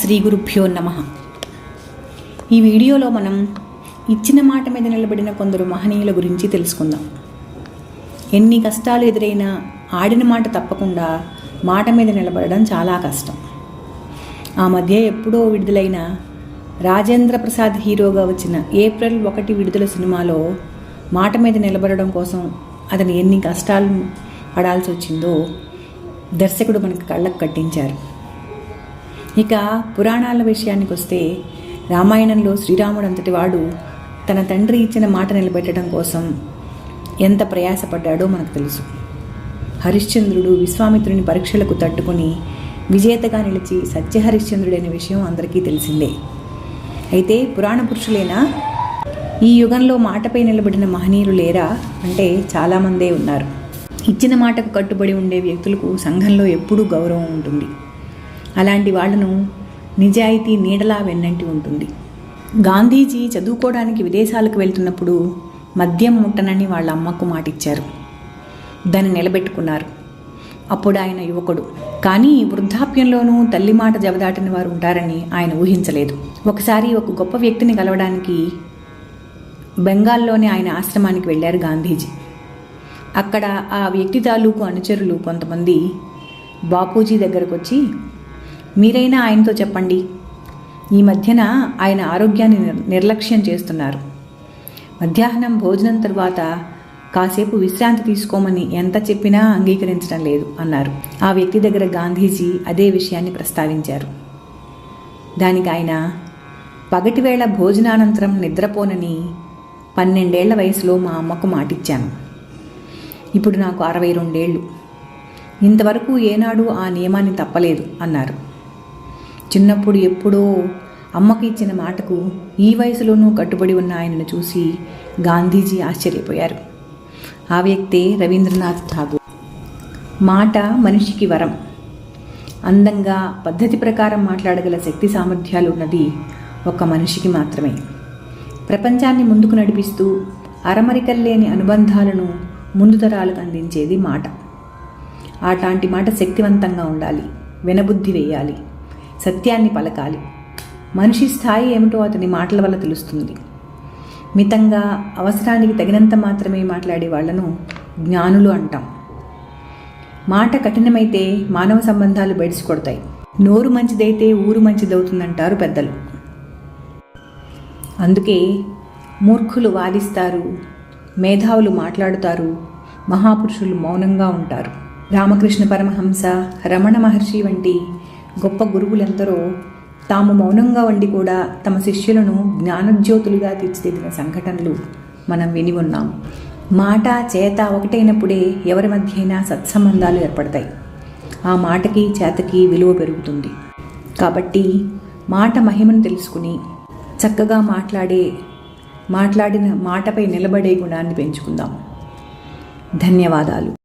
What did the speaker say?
శ్రీ గురుభ్యో నమ. ఈ వీడియోలో మనం ఇచ్చిన మాట మీద నిలబడిన కొందరు మహనీయుల గురించి తెలుసుకుందాం. ఎన్ని కష్టాలు ఎదురైనా ఆడిన మాట తప్పకుండా మాట మీద నిలబడడం చాలా కష్టం. ఆ మధ్య ఎప్పుడో విడుదలైన రాజేంద్ర ప్రసాద్ హీరోగా వచ్చిన ఏప్రిల్ ఒకటి విడుదల సినిమాలో మాట మీద నిలబడడం కోసం అతను ఎన్ని కష్టాలు పడాల్సి వచ్చిందో దర్శకుడు మనకు కళ్ళకు కట్టించారు. ఇక పురాణాల విషయానికి వస్తే రామాయణంలో శ్రీరాముడు అంతటి వాడు తన తండ్రి ఇచ్చిన మాట నిలబెట్టడం కోసం ఎంత ప్రయాసపడ్డాడో మనకు తెలుసు. హరిశ్చంద్రుడు విశ్వామిత్రుని పరీక్షలకు తట్టుకుని విజేతగా నిలిచి సత్యహరిశ్చంద్రుడైన విషయం అందరికీ తెలిసిందే. అయితే పురాణ పురుషులైనా? ఈ యుగంలో మాటపై నిలబడిన మహనీయులు లేరా? అంటే చాలామందే ఉన్నారు. ఇచ్చిన మాటకు కట్టుబడి ఉండే వ్యక్తులకు సంఘంలో ఎప్పుడూ గౌరవం ఉంటుంది. అలాంటి వాళ్ళను నిజాయితీ నీడలా వెన్నంటి ఉంటుంది. గాంధీజీ చదువుకోవడానికి విదేశాలకు వెళ్తున్నప్పుడు మద్యం ముట్టనని వాళ్ళ అమ్మకు మాటిచ్చారు. దాన్ని నిలబెట్టుకున్నారు. అప్పుడు ఆయన యువకుడు. కానీ వృద్ధాప్యంలోనూ తల్లి మాట జవదాటిన వారు ఉంటారని ఆయన ఊహించలేదు. ఒకసారి ఒక గొప్ప వ్యక్తిని కలవడానికి బెంగాల్లోని ఆయన ఆశ్రమానికి వెళ్ళారు గాంధీజీ. అక్కడ ఆ వ్యక్తి తాలూకు అనుచరులు కొంతమంది బాపూజీ దగ్గరకు వచ్చి మీరైనా ఆయనతో చెప్పండి. ఈ మధ్యన ఆయన ఆరోగ్యాన్ని నిర్లక్ష్యం చేస్తున్నారు. మధ్యాహ్నం భోజనం తరువాత కాసేపు విశ్రాంతి తీసుకోమని ఎంత చెప్పినా అంగీకరించడం లేదు అన్నారు. ఆ వ్యక్తి దగ్గర గాంధీజీ అదే విషయాన్ని ప్రస్తావించారు. దానికి ఆయన పగటివేళ భోజనానంతరం నిద్రపోనని పన్నెండేళ్ళ వయసులో మా అమ్మకు మాటిచ్చాను. ఇప్పుడు నాకు అరవై రెండేళ్ళు ఇంతవరకు ఏనాడు ఆ నియమాన్ని తప్పలేదు అన్నారు. చిన్నప్పుడు ఎప్పుడో అమ్మకి ఇచ్చిన మాటకు ఈ వయసులోనూ కట్టుబడి ఉన్న ఆయనను చూసి గాంధీజీ ఆశ్చర్యపోయారు. ఆ వ్యక్తే రవీంద్రనాథ్ ఠాగూర్. మాట మనిషికి వరం. అందంగా పద్ధతి ప్రకారం మాట్లాడగల శక్తి సామర్థ్యాలు ఉన్నది ఒక మనిషికి మాత్రమే. ప్రపంచాన్ని ముందుకు నడిపిస్తూ అరమరికల్లేని అనుబంధాలను ముందు తరాలకు అందించేది మాట. అట్లాంటి మాట శక్తివంతంగా ఉండాలి వినబుద్ధి వేయాలి. సత్యాన్ని పలకాలి. మనిషి స్థాయి ఏమిటో అతని మాటల వల్ల తెలుస్తుంది. మితంగా అవసరానికి తగినంత మాత్రమే మాట్లాడే వాళ్ళను జ్ఞానులు అంటాం. మాట కఠినమైతే మానవ సంబంధాలు బెడిసికొడతాయి నోరు మంచిదైతే ఊరు మంచిదవుతుందంటారు పెద్దలు. అందుకే మూర్ఖులు వాదిస్తారు మేధావులు మాట్లాడుతారు మహాపురుషులు మౌనంగా ఉంటారు. రామకృష్ణ పరమహంస రమణ మహర్షి వంటి గొప్ప గురువులెందరో తాము మౌనంగా ఉండి కూడా తమ శిష్యులను జ్ఞానజ్యోతులుగా తీర్చిదిద్దిన సంఘటనలు మనం విని ఉన్నాం. మాట చేత ఒకటైనప్పుడే ఎవరి మధ్య అయినా సత్సంబంధాలు ఏర్పడతాయి. ఆ మాటకి చేతకి విలువ పెరుగుతుంది. కాబట్టి మాట మహిమను తెలుసుకుని చక్కగా మాట్లాడే మాట్లాడిన మాటపై నిలబడే గుణాన్ని పెంచుకుందాం. ధన్యవాదాలు.